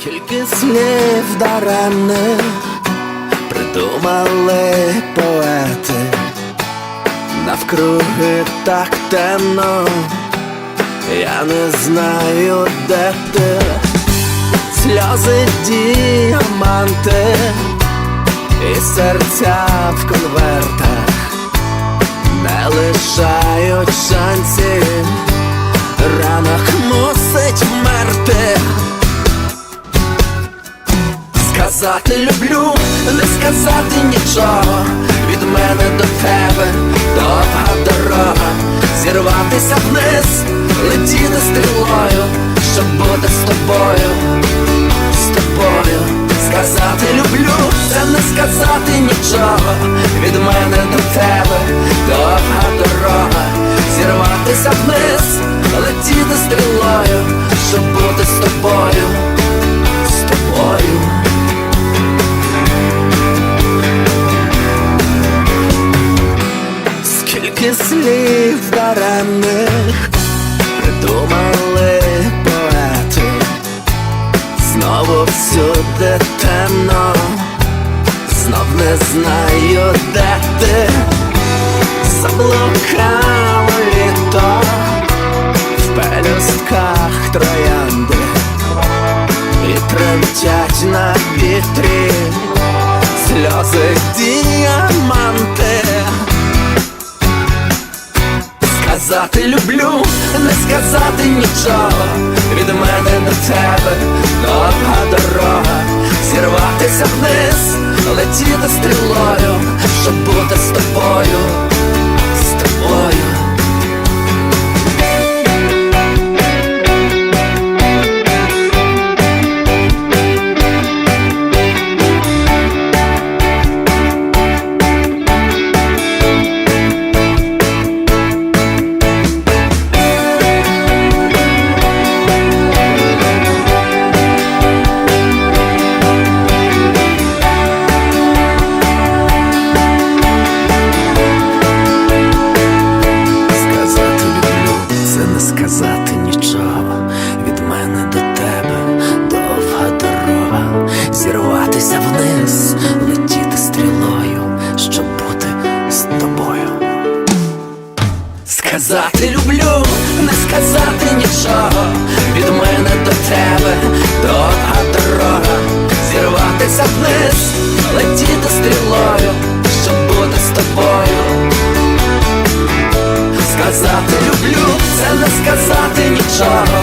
Скільки слів даремних придумали поети, навкруги так темно, я не знаю, де ти, сльози діаманти і серця в конвертах не лишають шансів, Сказати люблю, не сказати нічого. Від мене до тебе довга дорога. Зірватися вниз, летіти стрілою, щоб бути з тобою, з тобою. Сказати люблю, це не сказати нічого. Від мене до тебе довга дорога. Зірватися вниз, Скільки слів даремних придумали поети, знову всюди темно, знов не знаю, де ти. Заблукало літо. В пелюстках троянди. І тремтять на вітрі. Сльози діаманти. Сказати люблю, не сказати нічого, від мене до тебе довга дорога, зірватися вниз, летіти стрілою, щоб бути з тобою. Ти люблю, не сказати нічого. Від мене до тебе, до дорога, зірватися вниз, летіти стрілою, щоб бути з тобою. Сказати люблю, це не сказати нічого.